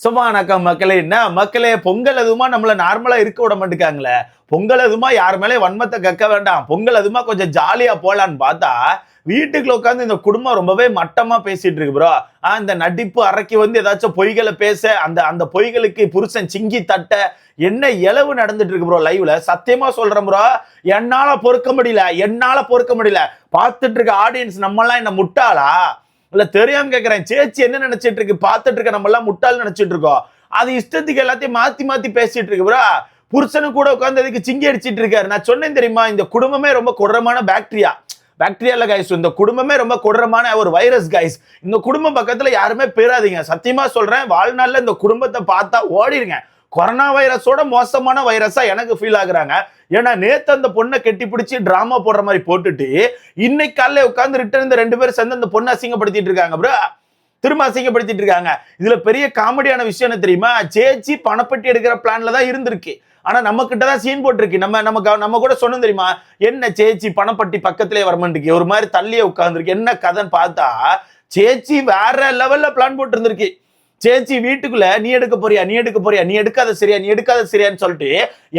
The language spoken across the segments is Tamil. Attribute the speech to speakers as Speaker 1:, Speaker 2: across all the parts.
Speaker 1: சும்மாக்கா மக்களே என்ன? மக்களே பொங்கல் அதுமா நம்மள நார்மலா இருக்க விட மாட்டேங்காங்களே. பொங்கல் அதுமா யார் மேலே வன்மத்தை கக்க வேண்டாம். பொங்கல் அதுமா கொஞ்சம் ஜாலியா போலான்னு பார்த்தா வீட்டுக்குள்ள உட்காந்து இந்த குடும்பம் ரொம்பவே மட்டமா பேசிட்டு இருக்கு ப்ரோ இந்த நடிப்பு அரைக்கி வந்து ஏதாச்சும் பொய்களை பேச அந்த அந்த பொய்களுக்கு புருஷன் சிங்கி தட்ட என்ன இளவு நடந்துட்டு இருக்கு ப்ரோ லைவ்ல சத்தியமா சொல்றேன் ப்ரோ என்னால பொறுக்க முடியல என்னால பொறுக்க முடியல. பார்த்துட்டு இருக்க ஆடியன்ஸ் நம்மலாம் என்ன முட்டாளா? இல்ல தெரியாம கேக்குறேன். சேச்சி என்ன நினைச்சிட்டு இருக்கு? பார்த்துட்டு இருக்க நம்ம எல்லாம் முட்டாள் நினைச்சிட்டு இருக்கோம். அது இஷ்டத்துக்கு எல்லாத்தையும் மாத்தி மாத்தி பேசிட்டு இருக்கு. ப்ரா புருஷனு கூட உட்காந்து அதுக்கு சிங்கி அடிச்சிட்டு இருக்காரு? நான் சொன்னேன் தெரியுமா? இந்த குடும்பமே ரொம்ப கொடூரமான பாக்டீரியா பாக்டீரியால கைஸ் இந்த குடும்பமே ரொம்ப கொடூரமான ஒரு வைரஸ் கைஸ் இந்த குடும்பம் பக்கத்துல யாருமே பேராதீங்க சத்தியமா சொல்றேன் வாழ்நாள்ல இந்த குடும்பத்தை பார்த்தா ஓடிடுங்க கொரோனா வைரஸோட மோசமான வைரஸா எனக்கு ஃபீல் ஆகுறாங்க. ஏன்னா நேத்து அந்த பொண்ணை கெட்டி பிடிச்சி டிராமா போடுற மாதிரி போட்டுட்டு இன்னைக்கு காலையில உட்காந்து ரிட்டர்ன் இந்த ரெண்டு பேரும் சேர்ந்து அந்த பொண்ணை அசிங்கப்படுத்திட்டு இருக்காங்க ப்ரோ திரும்ப அசிங்கப்படுத்திட்டு இருக்காங்க. இதுல பெரிய காமெடியான விஷயம் என்ன தெரியுமா? சேச்சி பணப்பட்டி எடுக்கிற பிளான்ல தான் இருந்திருக்கு. ஆனா நம்ம கிட்ட தான் சீன் போட்டிருக்கு. நம்ம நம்ம நம்ம கூட சொன்னோம் தெரியுமா? என்ன சேச்சி பணப்பட்டி பக்கத்திலே வரமாட்டிருக்கு ஒரு மாதிரி தள்ளியே உட்காந்துருக்கு என்ன கதைன்னு பார்த்தா சேச்சி வேற லெவல்ல பிளான் போட்டு இருந்திருக்கு சேச்சி வீட்டுக்குள்ள நீ எடுக்க போறியா நீ எடுக்க போறியா நீ எடுக்காத சரியா நீ எடுக்காத சரியான்னு சொல்லிட்டு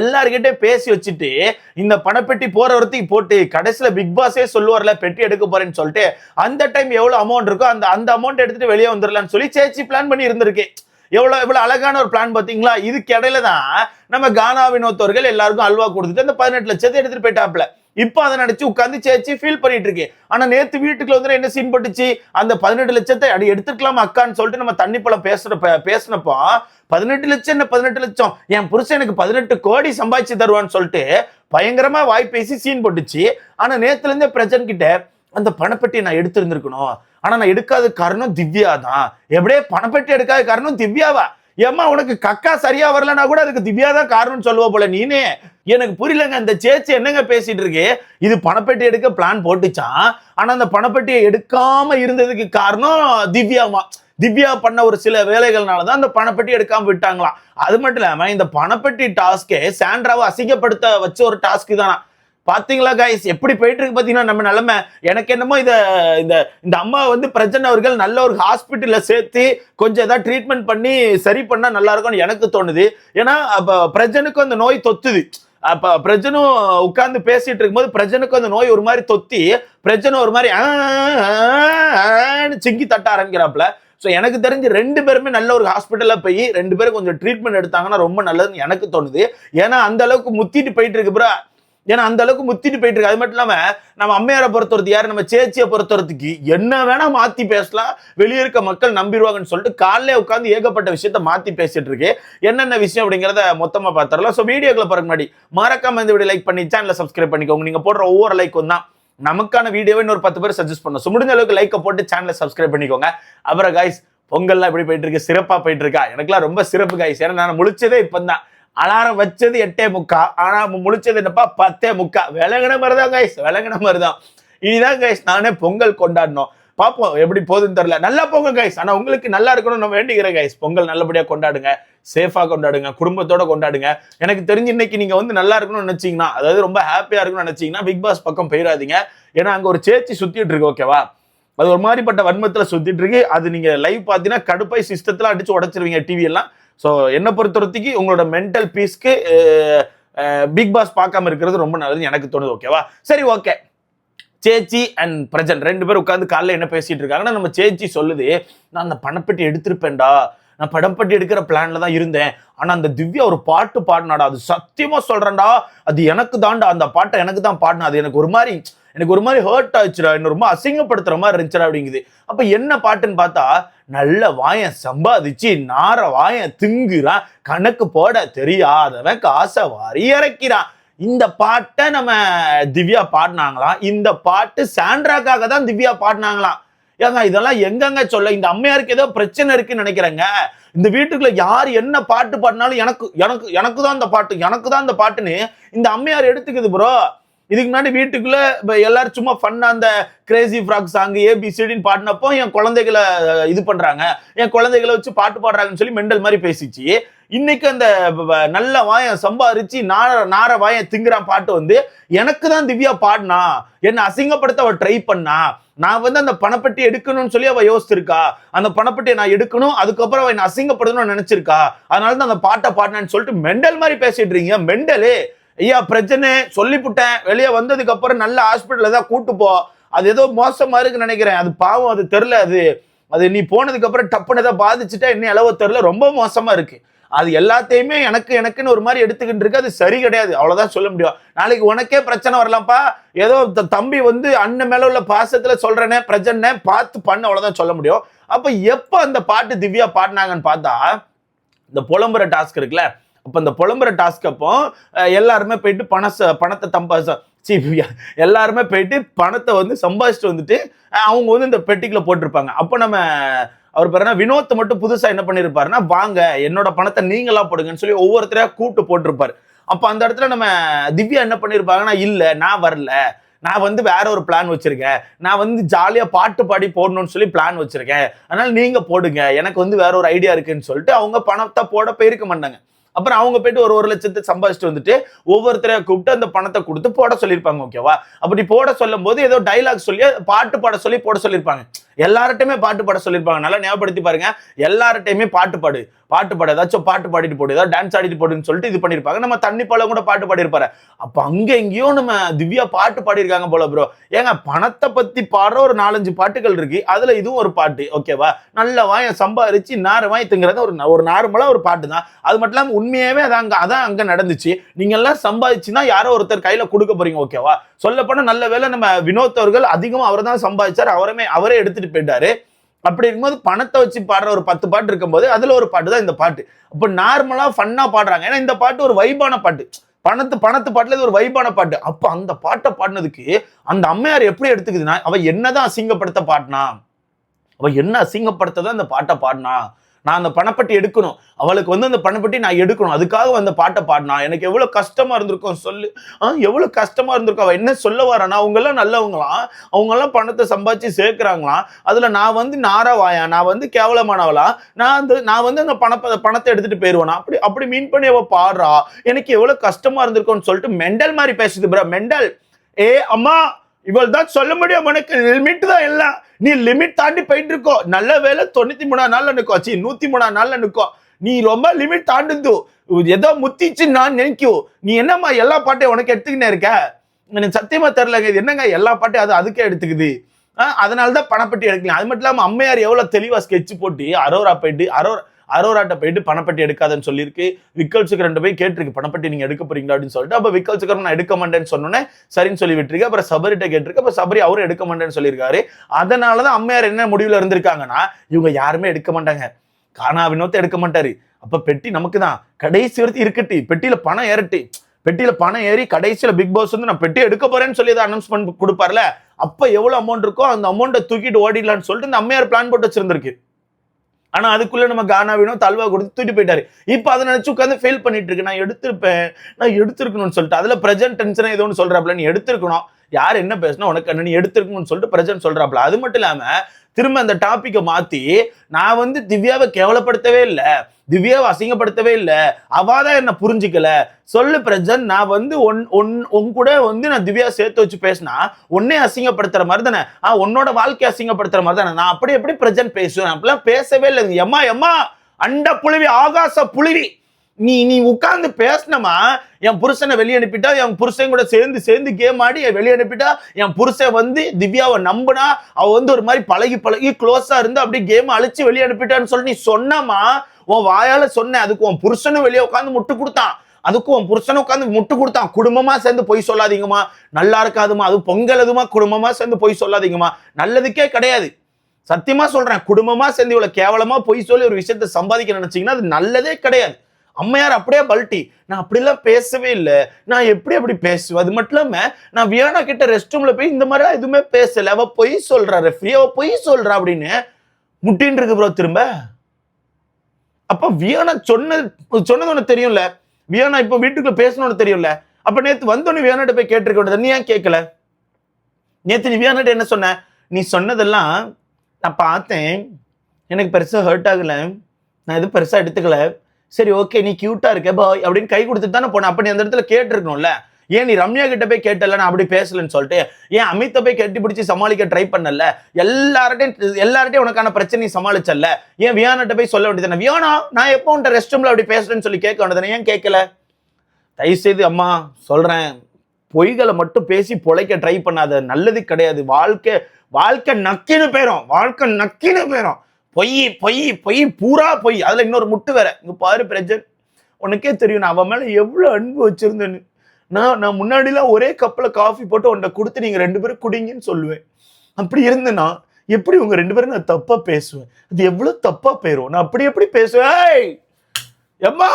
Speaker 1: எல்லாருக்கிட்டே பேசி வச்சுட்டு இந்த பணப்பெட்டி போற வரத்துக்கு போட்டு கடைசியில பிக் பாஸே சொல்லுவார்ல பெட்டி எடுக்க போறேன்னு சொல்லிட்டு அந்த டைம் எவ்வளவு அமௌண்ட் இருக்கோ அந்த அந்த அமௌண்ட் எடுத்துட்டு வெளியே வந்துடலாம்னு சொல்லி சேச்சி பிளான் பண்ணி இருந்திருக்கு. எவ்வளவு எவ்வளவு அழகான ஒரு பிளான் பாத்தீங்களா இதுக்கு இடையில தான் நம்ம கானா வினோத்தவர்கள் எல்லாருக்கும் அல்வா கொடுத்துட்டு அந்த பதினெட்டு லட்சத்தை எடுத்துட்டு போயிட்டாப்ல இப்போ அதை நினைச்சு உட்காந்து சேச்சு ஃபீல் பண்ணிட்டு இருக்கேன். ஆனா நேத்து வீட்டுக்குள்ள வந்து என்ன சீன் போட்டுச்சு? அந்த பதினெட்டு லட்சத்தை அடி எடுத்துக்கலாம் அக்கான்னு சொல்லிட்டு நம்ம தண்ணி பழம் பேசுற பேசினப்போ பேசுனப்போ பதினெட்டு லட்சம் என்ன பதினெட்டு லட்சம்? என் புருஷன் எனக்கு பதினெட்டு கோடி சம்பாதிச்சு தருவான்னு சொல்லிட்டு பயங்கரமா வாய் பேசி சீன் போட்டுச்சு. ஆனா நேத்துல இருந்தே பிரஜன் கிட்ட அந்த பணப்பெட்டியை நான் எடுத்திருந்திருக்கணும். ஆனா நான் எடுக்காத காரணம் திவ்யா தான் எப்படியே பணப்பெட்டி எடுக்காத காரணம் திவ்யாவா? ஏம்மா உனக்கு கக்கா சரியா வரலன்னா கூட அதுக்கு திவ்யா தான் காரணம்னு சொல்லுவ போல நீனே. எனக்கு புரியலங்க அந்த சேச்சி என்னங்க பேசிட்டு இருக்கு? இது பணப்பெட்டி எடுக்க பிளான் போட்டுச்சான் ஆனா அந்த பணப்பெட்டியை எடுக்காம இருந்ததுக்கு காரணம் திவ்யாமா திவ்யா பண்ண ஒரு சில வேலைகள்னால தான் அந்த பணப்பெட்டி எடுக்காம விட்டாங்களாம். அது மட்டும் இல்லாம இந்த பணப்பெட்டி டாஸ்கே சாண்ட்ராவை அசிங்கப்படுத்த வச்ச ஒரு டாஸ்க் தானா பாத்தீங்களா கைஸ் எப்படி போயிட்டு இருக்கு பாத்தீங்கன்னா நம்ம நிலைமை. எனக்கு என்னமோ இத இந்த இந்த அம்மா வந்து பிரச்சனை அவர்கள் நல்ல ஒரு ஹாஸ்பிட்டல்ல சேர்த்து கொஞ்சம் ஏதாவது ட்ரீட்மெண்ட் பண்ணி சரி பண்ணா நல்லா இருக்கும்னு எனக்கு தோணுது. ஏன்னா அப்ப பிரஜனுக்கும் அந்த நோய் தொத்துது. அப்ப பிரஜனும் உட்கார்ந்து பேசிட்டு இருக்கும்போது பிரஜனுக்கு அந்த நோய் ஒரு மாதிரி தொத்தி பிரஜனை ஒரு மாதிரி சிங்கி தட்ட ஆரம்பிக்கிறாப்ல ஸோ எனக்கு தெரிஞ்சு ரெண்டு பேருமே நல்ல ஒரு ஹாஸ்பிட்டலில் போய் ரெண்டு பேரும் கொஞ்சம் ட்ரீட்மெண்ட் எடுத்தாங்கன்னா ரொம்ப நல்லதுன்னு எனக்கு தோணுது. ஏன்னா அந்த அளவுக்கு முத்திட்டு போயிட்டு இருக்கு ஏன்னா அந்த அளவுக்கு முத்திட்டு போயிட்டு இருக்கு. அது மட்டும் இல்லாம நம்ம அம்மையாரை பொறுத்தவரத்து யாரு? நம்ம சேச்சியை பொறுத்தவரத்துக்கு என்ன வேணா மாத்தி பேசலாம். வெளியே இருக்க மக்கள் நம்பிடுவாங்கன்னு சொல்லிட்டு காலையில உட்காந்து ஏகப்பட்ட விஷயத்த மாத்தி பேசிட்டு இருக்கு. என்னென்ன விஷயம் அப்படிங்கிறத மொத்தமா பார்த்துடலாம். ஸோ வீடியோக்களை பாருங்க முன்னாடி மறக்காம இந்த வீடியோ லைக் பண்ணி சேனலை சப்ஸ்கிரைப் பண்ணிக்கோங்க. நீங்க போடுற ஒவ்வொரு லைக்கும் தான் நமக்கான வீடியோவை இன்னொரு பத்து பேர் சஜஸ்ட் பண்ணோம் ஸோ முடிஞ்ச அளவுக்கு லைக்கை போட்டு சேனலை சப்ஸ்கிரைப் பண்ணிக்கோங்க. அப்புறம் காய்ஸ் பொங்கல்லாம் எப்படி போயிட்டு இருக்கு? சிறப்பாக போயிட்டு இருக்கா? எனக்குலாம் ரொம்ப சிறப்பு காய்ஸ் ஏன்னா நான் முழிச்சதே இப்பதான் அலாரம் வச்சது எட்டே முக்கா ஆனா முழிச்சது என்னப்பா பத்தே முக்கா. விளங்குன மாதிரி தான் கைஸ் விளங்குன மாதிரி தான் இனிதான் கைஸ் நானே பொங்கல் கொண்டாடணும். பார்ப்போம் எப்படி போகுதுன்னு தெரியல. நல்லா போங்க கைஸ் ஆனா உங்களுக்கு நல்லா இருக்கணும்னு நான் வேண்டிக்கிறேன் கைஸ் பொங்கல் நல்லபடியா கொண்டாடுங்க சேஃபா கொண்டாடுங்க குடும்பத்தோட கொண்டாடுங்க. எனக்கு தெரிஞ்சு இன்னைக்கு நீங்க வந்து நல்லா இருக்கணும்னு நினைச்சீங்கன்னா அதாவது ரொம்ப ஹாப்பியா இருக்கணும்னு நினைச்சீங்கன்னா பிக் பாஸ் பக்கம் போயிடாதீங்க ஏன்னா அங்க ஒரு சேச்சி சுத்திட்டு இருக்கு ஓகேவா அது ஒரு மாதிரிப்பட்ட வன்மத்துல சுத்திட்டு இருக்கு. அது நீங்க லைவ் பார்த்தீங்கன்னா கடுப்பாய் சிஸ்டத்துல அடிச்சு உடச்சிருவீங்க டிவி எல்லாம். ஸோ என்னை பொறுத்தவரத்துக்கு உங்களோட மென்டல் பீஸ்க்கு பிக் பாஸ் பார்க்காம இருக்கிறது ரொம்ப நல்லதுன்னு எனக்கு தோணுது ஓகேவா சரி ஓகே சேச்சி அண்ட் பிரஜன் ரெண்டு பேரும் உட்காந்து காலைல என்ன பேசிட்டு இருக்காங்கன்னா நம்ம சேச்சி சொல்லுது நான் அந்த பணப்பெட்டி எடுத்திருப்பேன்டா. நான் படம்பட்டி எடுக்கிற பிளான்ல தான் இருந்தேன். ஆனா அந்த திவ்யா ஒரு பாட்டு பாடினாடா. அது சத்தியமா சொல்றேன்டா. அது எனக்கு தான்டா. அந்த பாட்டை எனக்கு தான் பாடினா. அது எனக்கு ஒரு மாதிரி எனக்கு ஒரு மாதிரி ஹர்ட் ஆச்சுடா. என்ன ரொம்ப அசிங்கப்படுத்துற மாதிரி இருந்துச்சுடா அப்படிங்குது. அப்ப என்ன பாட்டுன்னு பார்த்தா நல்ல வாயம் சம்பாதிச்சு நார வாயம் திங்குறான் கணக்கு போட தெரியாதவன் காசை வாரி இறக்கிறான். இந்த பாட்டை நம்ம திவ்யா பாடினாங்களாம் இந்த பாட்டு சாண்ட்ராக்காக தான் திவ்யா பாடினாங்களாம். ஏங்க இதெல்லாம் எங்கங்க சொல்ல? இந்த அம்மையாருக்கு ஏதோ பிரச்சனை இருக்குன்னு நினைக்கிறேங்க. இந்த வீட்டுக்குள்ள யார் என்ன பாட்டு பாடினாலும் எனக்கு எனக்கு எனக்கு தான் இந்த பாட்டு எனக்கு தான் இந்த பாட்டுன்னு இந்த அம்மையார் எடுத்துக்குது ப்ரோ இதுக்கு முன்னாடி வீட்டுக்குள்ள எல்லாரும் சும்மா ஃபன் அந்த கிரேசி ஃப்ராக் சாங் ஏபிசிடின்னு பாடினப்போ என் குழந்தைகளை இது பண்றாங்க. என் குழந்தைகளை வச்சு பாட்டு பாடுறாங்கன்னு சொல்லி மெண்டல் மாதிரி பேசிச்சு. இன்னைக்கு அந்த வ- நல்ல வாயம் சம்பாரிச்சு நார நார வாயம் திங்குறான் பாட்டு வந்து எனக்கு தான் திவ்யா பாடினா என்னை அசிங்கப்படுத்த அவள் ட்ரை பண்ணா நான் வந்து அந்த பணப்பட்டி எடுக்கணும்னு சொல்லி அவள் யோசிச்சிருக்கா. அந்த பணப்பட்டியை நான் எடுக்கணும் அதுக்கப்புறம் அவள் என்ன அசிங்கப்படணும்னு நினைச்சிருக்கா. அதனால தான் அந்த பாட்டை பாடினான்னு சொல்லிட்டு மெண்டல் மாதிரி பேசிட்டு இருக்கீங்க. மெண்டலு ஐயா பிரச்சனை சொல்லிப்புட்டேன். வெளியே வந்ததுக்கு அப்புறம் நல்ல ஹாஸ்பிட்டலில் தான் கூட்டு போ. அது ஏதோ மோசமா இருக்குன்னு நினைக்கிறேன். அது பாவம் அது தெரில அது அது நீ போனதுக்கு அப்புறம் டப்புன்னு ஏதோ பாதிச்சுட்டா என்ன அளவோ தெரில ரொம்ப மோசமா இருக்கு. அது எல்லாத்தையுமே எனக்கு எனக்குன்னு ஒரு மாதிரி எடுத்துக்கிட்டு இருக்கு. அது சரி கிடையாது. அவ்வளோதான் சொல்ல முடியும். நாளைக்கு உனக்கே பிரச்சனை வரலாம்ப்பா. ஏதோ தம்பி வந்து அண்ணன் மேல உள்ள பாசத்துல சொல்றேனே பிரச்சனை பார்த்து பண்ண. அவ்வளோதான் சொல்ல முடியும். அப்போ எப்போ அந்த பாட்டு திவ்யா பாடினாங்கன்னு பார்த்தா இந்த புலம்புற டாஸ்க் இருக்குல்ல அப்போ இந்த புலம்புற டாஸ்க் அப்போ எல்லாருமே போயிட்டு பண பணத்தை தம்பா ச- எல்லாருமே போயிட்டு பணத்தை வந்து சம்பாதிச்சுட்டு வந்துட்டு அவங்க வந்து இந்த பெட்டிக்குள்ள போட்டிருப்பாங்க. அப்போ நம்ம அவர் பாருன்னா வினோத் மட்டும் புதுசாக என்ன பண்ணியிருப்பாருன்னா வாங்க என்னோட பணத்தை நீங்களா போடுங்கன்னு சொல்லி ஒவ்வொருத்தரையா கூப்பிட்டு போட்டிருப்பாரு. அப்போ அந்த இடத்துல நம்ம திவ்யா என்ன பண்ணியிருப்பாங்கன்னா இல்லை நான் வரல. நான் வந்து வேற ஒரு பிளான் வச்சிருக்கேன். நான் வந்து ஜாலியாக பாட்டு பாடி போடணும்னு சொல்லி பிளான் வச்சிருக்கேன். அதனால நீங்கள் போடுங்க. எனக்கு வந்து வேற ஒரு ஐடியா இருக்குன்னு சொல்லிட்டு அவங்க பணத்தை போட போயிருக்க மாட்டாங்க. அப்புறம் அவங்க போயிட்டு ஒரு ஒரு லட்சத்தை சம்பாதிச்சுட்டு வந்துட்டு ஒவ்வொருத்தரையா கூப்பிட்டு அந்த பணத்தை கொடுத்து போட சொல்லியிருப்பாங்க ஓகேவா அப்படி போட சொல்லும் போது ஏதோ டைலாக் சொல்லி பாட்டு பாட சொல்லி போட சொல்லியிருப்பாங்க. எல்லார்ட்டையுமே பாட்டு பாட சொல்லியிருப்பாங்க. நல்லா ஞாபகப்படுத்தி பாருங்க. எல்லார்ட்டையுமே பாட்டு பாடு. பாட்டு பாடு. ஏதாச்சும் பாட்டு பாடிட்டு போடு. ஏதாவது டான்ஸ் ஆடிட்டு போடுன்னு சொல்லிட்டு இது பண்ணியிருப்பாங்க. நம்ம தண்ணி பழம் கூட பாட்டு பாடியிருப்பாரு. அப்போ அங்கே எங்கேயோ நம்ம திவ்யா பாட்டு பாடியிருக்காங்க போல ப்ரோ ஏங்க பணத்தை பற்றி பாடுற ஒரு நாலஞ்சு பாட்டுகள் இருக்கு. அதில் இதுவும் ஒரு பாட்டு. ஓகேவா நல்ல வாயம் சம்பாரிச்சு நார் வாய் ஒரு ஒரு நார்மலாக ஒரு பாட்டு தான் அது மட்டும் இல்லாமல் உண்மையாகவே அது அங்கே அதான் அங்கே நடந்துச்சு. நீங்கள்லாம் சம்பாதிச்சுன்னா யாரோ ஒருத்தர் கையில் கொடுக்க போறீங்க. ஓகேவா சொல்லப்போனால் நல்ல வேளை நம்ம வினோத் அவர்கள் அதிகமாக அவர் தான் சம்பாதிச்சார். அவரமே அவரே எடுத்துகிட்டு போயிட்டாரு. அப்படி இருக்கும்போது பணத்தை வச்சு பாடுற ஒரு பத்து பாட்டு இருக்கும்போது அதில் ஒரு பாட்டு தான் இந்த பாட்டு. அப்போ நார்மலாக ஃபன்னாக பாடுறாங்க. ஏன்னா இந்த பாட்டு ஒரு வைபான பாட்டு. பணத்து பணத்து பாட்டில் இது ஒரு வைபான பாட்டு. அப்போ அந்த பாட்டை பாடினதுக்கு அந்த அம்மையார் எப்படி எடுத்துக்குதுன்னா அவள் என்னதான் அசிங்கப்படுத்த பாடினா அவள் என்ன அசிங்கப்படுத்த தான் அந்த பாட்டை பாடினா நான் அந்த பணப்பட்டி எடுக்கணும். அவளுக்கு வந்து அந்த பணப்பட்டி நான் எடுக்கணும். அதுக்காக அந்த பாட்டை பாடினா எனக்கு எவ்வளோ கஷ்டமா இருந்திருக்கும் சொல்லு. ஆ எவ்வளோ கஷ்டமா இருந்திருக்கும். அவள் என்ன சொல்ல வரானா அவங்கெல்லாம் நல்லவங்களாம் அவங்கெல்லாம் பணத்தை சம்பாதிச்சு சேர்க்குறாங்களாம் அதில் நான் வந்து நாராவாயா? நான் வந்து கேவலமானவளா? நான் வந்து நான் வந்து அந்த பண பணத்தை எடுத்துட்டு போயிடுவேனா அப்படி அப்படி மீன் பண்ணி அவள் பாடுறா. எனக்கு எவ்வளோ கஷ்டமா இருந்திருக்கும்னு சொல்லிட்டு மெண்டல் மாதிரி பேசுது ப்ரா. மெண்டல். ஏ அம்மா இவள் தான் சொல்ல முடியும் உனக்கு. லிமிட் தான் எல்லாம். நீ லிமிட் தாண்டி போயிட்டு இருக்கோ. நல்ல வேலை தொண்ணூத்தி மூணாம் நாள்ல நிற்கும் சி நூத்தி மூணாம் நாள்ல நிற்கும் நீ ரொம்ப லிமிட் தாண்டுந்து ஏதோ முத்திச்சு நான் நினைக்கும் நீ என்னம்மா எல்லா பாட்டையும் உனக்கு எடுத்துக்கினே இருக்க? எனக்கு சத்தியமா தெரிலங்க இது என்னங்க எல்லா பாட்டையும் அது அதுக்கே எடுத்துக்குது? அதனால தான் பணப்பட்டி எடுக்கலாம் அது மட்டும் இல்லாமல் அம்மையார் எவ்வளோ தெளிவாக ஸ்கெட்ச் போட்டு அரோரா போயிட்டு அரோரா அரோராட்ட போயிட்டு பணப்பட்டி எடுக்காதன்னு சொல்லியிருக்கு. விக்கல்ஸுக்கு ரெண்டு போய் கேட்டிருக்கு பணப்பட்டி நீங்க எடுக்க போறீங்களா? அப்படின்னு சொல்லிட்டு. அப்ப விக்கல்ஸுக்கு நான் எடுக்க மாட்டேன்னு சொன்னோன்னே சரின்னு சொல்லி விட்டுருக்கு. அப்புறம் சபரிட்ட கேட்டிருக்கு. அப்ப சபரி அவரும் எடுக்க மாட்டேன்னு சொல்லியிருக்காரு. அதனாலதான் அம்மையார் என்ன முடிவுல இருந்திருக்காங்கன்னா இவங்க யாருமே எடுக்க மாட்டாங்க. காணா வினோத்தை எடுக்க மாட்டாரு. அப்ப பெட்டி நமக்கு தான். கடைசி வரைக்கும் இருக்கட்டு. பெட்டியில பணம் ஏறட்டு. பெட்டியில பணம் ஏறி கடைசியில பிக் பாஸ் வந்து நான் பெட்டி எடுக்க போறேன்னு சொல்லி தான் அனௌன்ஸ்மெண்ட் கொடுப்பார்ல. அப்ப எவ்வளவு அமௌண்ட் இருக்கோ அந்த அமௌண்ட்டை தூக்கிட்டு ஓடிடலாம்னு சொல்லிட்டு இந்த அம்மையார் பிளான் போட்டு வச்சிருந்திருக்கு. ஆனால் அதுக்குள்ளே நம்ம கானாவினோ தல்வா கொடுத்து தூட்டி போயிட்டாரு. இப்போ அதை நினச்சி உட்காந்து ஃபெயில் பண்ணிட்டு இருக்கு. நான் எடுத்திருப்பேன். நான் எடுத்திருக்கணும்னு சொல்லிட்டு. அதில் பிரசன்ட் டென்ஷனாக ஏதோ ஒன்று சொல்றாப்ல நீ எடுத்திருக்கணும். யார் என்ன பேசினா உனக்கு என்ன நீ எடுத்திருக்கணும்னு சொல்லிட்டு பிரசன்ட் சொல்கிறாப்புல அது மட்டும் இல்லாமல் திரும்ப அந்த டாப்பிக்கை மாற்றி நான் வந்து திவ்யாவை கேவலப்படுத்தவே இல்லை. திவ்யாவை அசிங்கப்படுத்தவே இல்லை. அவாதான் என்ன புரிஞ்சுக்கல. சொல்லு பிரஜன் நான் வந்து ஒன் ஒன் உன் கூட வந்து நான் திவ்யா சேர்த்து வச்சு பேசினா உன்னே அசிங்கப்படுத்துற மாதிரி தானே? ஆ உன்னோட வாழ்க்கை அசிங்கப்படுத்துற மாதிரி தானே? நான் அப்படி எப்படி பிரஜன் பேசுவேன்? அப்படிலாம் பேசவே இல்லை. எம்மா எம்மா அண்ட புழுவி ஆகாச புழுவி. நீ நீ உட்கார்ந்து பேசினமா என் புருஷனை வெளியே அனுப்பிட்டா என் புருஷன் கூட சேர்ந்து சேர்ந்து கேம் ஆடி வெளியே அனுப்பிட்டா என் புருஷன் வந்து திவ்யாவை நம்பினா அவ வந்து ஒரு மாதிரி பழகி பழகி க்ளோஸா இருந்து அப்படியே கேம் அழிச்சு வெளியே அனுப்பிட்டான்னு சொல்லி நீ சொன்னமா உன் வாயால சொன்ன அதுக்கு உன் புருஷனும் வெளியே உட்காந்து முட்டு கொடுத்தான். அதுக்கும் உன் புருஷனும் உட்காந்து முட்டு கொடுத்தான். குடும்பமா சேர்ந்து பொய் சொல்லாதீங்கம்மா. நல்லா இருக்காதுமா அது பொங்கல் எதுமா குடும்பமா சேர்ந்து பொய் சொல்லாதீங்கம்மா. நல்லதுக்கே கிடையாது. சத்தியமா சொல்றேன் குடும்பமா சேர்ந்து இவ்வளவு கேவலமா பொய் சொல்லி ஒரு விஷயத்த சம்பாதிக்க நினைச்சீங்கன்னா அது நல்லதே கிடையாது. அம்மையார் அப்படியே பல்ட்டி நான் அப்படிலாம் பேசவே இல்லை. நான் எப்படி அப்படி பேசுவேன்? அது மட்டும் இல்லாம நான் வியானா கிட்ட ரெஸ்ட் ரூம்ல போய் இந்த மாதிரிலாம் எதுவுமே பேசல. அவ பொய் சொல்றா ரெஃப்ரி அவ பொய் சொல்றா அப்படின்னு முட்டின்னு இருக்கு ப்ரோ திரும்ப. அப்போ வியானா சொன்னது சொன்னது ஒன்று தெரியும்ல? வியானா இப்போ வீட்டுக்குள்ள பேசணும்னு தெரியும்ல? அப்போ நேற்று வந்தோன்னு வியானாட்ட போய் கேட்டிருக்க வேண்டியது நீ ஏன் கேட்கல? நேற்று நீ வியானாட்ட என்ன சொன்ன? நீ சொன்னதெல்லாம் நான் பார்த்தேன். எனக்கு பெருசாக ஹர்ட் ஆகலை. நான் எதுவும் பெருசாக எடுத்துக்கல. சரி ஓகே நீ க்யூட்டாக இருக்க பாய் அப்படின்னு கை கொடுத்துட்டு தானே போனேன். அப்போ நீ அந்த இடத்துல கேட்டிருக்கணும்ல? ஏன் நீ ரம்யா கிட்ட போய் கேட்டல? நான் அப்படி பேசலன்னு சொல்லிட்டு ஏன் அமித்தை போய் கட்டி பிடிச்சி சமாளிக்க ட்ரை பண்ணல? எல்லார்ட்டையும் எல்லார்ட்டையும் உனக்கான பிரச்சனையை சமாளிச்சல்ல? ஏன் வியானாட்ட போய் சொல்ல வேண்டியது வியானா நான் எப்போ உன்ட்ட ரெஸ்ட் ரூம்ல அப்படி பேசுறேன்னு சொல்லி கேட்க வேண்டியது ஏன் கேட்கல? தயவு செய்து அம்மா சொல்றேன். பொய்களை மட்டும் பேசி பொழைக்க ட்ரை பண்ணாத. நல்லது கிடையாது. வாழ்க்கை வாழ்க்கை நக்கின்னு போயிடும் வாழ்க்கை நக்கின்னு போயிரும். பொய் பொய் பொய் பூரா பொய். அதுல இன்னொரு முட்டு வேற. இங்க பாரு பிரஜன். உனக்கே தெரியும் நான் அவன் மேல எவ்வளவு அன்பு வச்சிருந்தேன்னு. நான் நான் முன்னாடிலாம் ஒரே கப்பில் காஃபி போட்டு உன்னை கொடுத்து நீங்கள் ரெண்டு பேரும் குடிங்கன்னு சொல்லுவேன். அப்படி இருந்தேன்னா எப்படி உங்க ரெண்டு பேரும் நான் தப்பா பேசுவேன்? அது எவ்வளவு தப்பா போயிடும் நான் அப்படி எப்படி பேசுவேன்? எம்மா!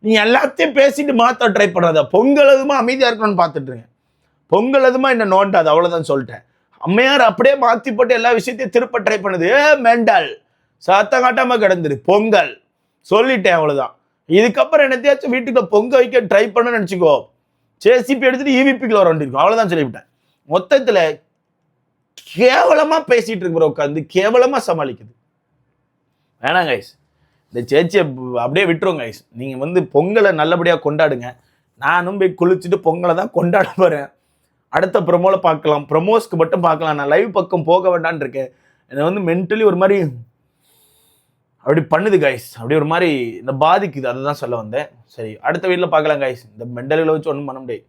Speaker 1: நீ எல்லாத்தையும் பேசிட்டு மாத்த ட்ரை பண்ணாத. பொங்கல் அதுமா அமைதியா இருக்கணும்னு பார்த்துட்டு பொங்கல் அதுமா என்ன நோண்டாது? அவ்வளவுதான் சொல்லிட்டேன். அம்மையார் அப்படியே மாத்தி போட்டு எல்லா விஷயத்தையும் திருப்ப ட்ரை பண்ணுது. ஏ மெண்டல். சத்தம் காட்டாமல் கிடந்துரு. பொங்கல். சொல்லிட்டேன் அவ்வளவுதான். இதுக்கப்புறம் என்னத்தையாச்சும் வீட்டுக்குள்ள பொங்க வைக்க ட்ரை பண்ண நினச்சிக்கோ. ஜேசிபி எடுத்துட்டு இவிபிக்குள்ள வர வேண்டியிருக்கும். அவ்வளோதான் சொல்லிவிட்டேன். மொத்தத்தில் கேவலமாக பேசிகிட்டு இருக்கிற உட்காந்து கேவலமாக சமாளிக்குது. வேணாம் ஐஸ் இந்த சேச்சியை அப்படியே விட்டுருவோம் ஐஸ் நீங்கள் வந்து பொங்கலை நல்லபடியாக கொண்டாடுங்க. நானும் போய் குளிச்சுட்டு பொங்கலை தான் கொண்டாட போகிறேன் அடுத்த ப்ரொமோவில் பார்க்கலாம். ப்ரொமோஸ்க்கு மட்டும் பார்க்கலாம். நான் லைவ் பக்கம் போக வேண்டான் இருக்கேன். என்னை வந்து மென்டலி ஒரு மாதிரி அப்படி பண்ணுது கைஸ் அப்படி ஒரு மாதிரி இந்த பாதிக்குது. அதை தான் சொல்ல வந்தேன். சரி அடுத்த வீட்டில் பார்க்கலாம் கைஸ் இந்த மெண்டலில் வச்சு ஒன்றும் பண்ண முடியாது.